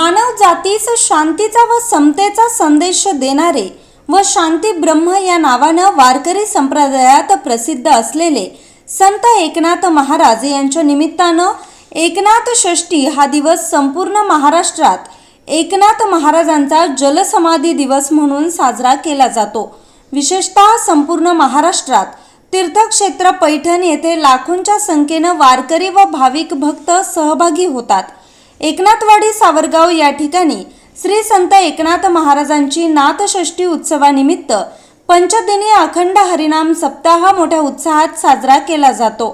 मानव जातीस शांतीचा व समतेचा संदेश देणारे व शांती ब्रह्म या नावानं वारकरी संप्रदायात प्रसिद्ध असलेले संत एकनाथ महाराज यांच्या निमित्तानं एकनाथ षष्ठी हा दिवस संपूर्ण महाराष्ट्रात एकनाथ महाराजांचा जलसमाधी दिवस म्हणून साजरा केला जातो. विशेषतः संपूर्ण महाराष्ट्रात तीर्थक्षेत्र पैठण येथे लाखोंच्या संख्येनं वारकरी व भाविक भक्त सहभागी होतात. एकनाथवाडी सावरगाव या ठिकाणी श्री संत एकनाथ महाराजांची नाथषष्ठी उत्सवानिमित्त पंचदिनी अखंड हरिनाम सप्ताह मोठ्या उत्साहात साजरा केला जातो.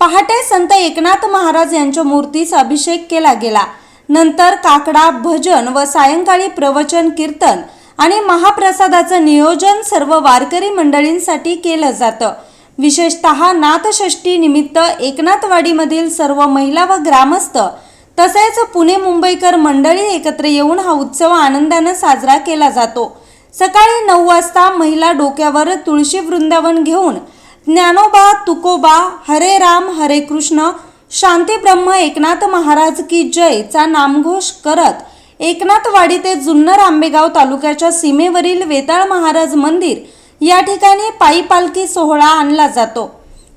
पहाटे संत एकनाथ महाराज यांच्या मूर्तीस अभिषेक केला गेला. नंतर काकडा भजन व सायंकाळी प्रवचन कीर्तन आणि महाप्रसादाचं नियोजन सर्व वारकरी मंडळींसाठी केलं जातं. विशेषतः नाथषष्ठी निमित्त एकनाथवाडीमधील सर्व महिला व ग्रामस्थ तसेच पुणे मुंबईकर मंडळी एकत्र येऊन हा उत्सव आनंदानं साजरा केला जातो. सकाळी नऊ वाजता महिला डोक्यावर तुळशी वृंदावन घेऊन ज्ञानोबा तुकोबा हरे राम हरे कृष्ण शांती ब्रह्म एकनाथ महाराज की जय चा नामघोष करत एकनाथवाडी ते जुन्नर आंबेगाव तालुक्याच्या सीमेवरील वेताळ महाराज मंदिर या ठिकाणी पायी पालखी सोहळा आणला जातो.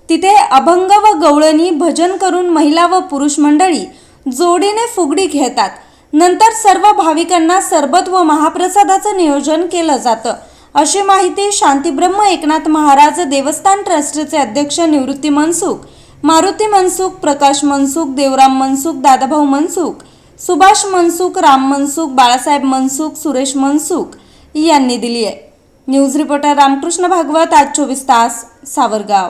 तिथे अभंग व गवळणी भजन करून महिला व पुरुष मंडळी जोडीने फुगडी घेतात. नंतर सर्व भाविकांना सरबत व महाप्रसादाचं नियोजन केलं जातं. अशी माहिती शांतीब्रह्म एकनाथ महाराज देवस्थान ट्रस्टचे अध्यक्ष निवृत्ती मनसुख मारुती मनसुख प्रकाश मनसुख देवराम मनसुख दादाभाऊ मनसुख सुभाष मनसुख राम मनसुख बाळासाहेब मनसुख सुरेश मनसुख यांनी दिली आहे. न्यूज रिपोर्टर रामकृष्ण भागवत आज चोवीस तास सावरगाव.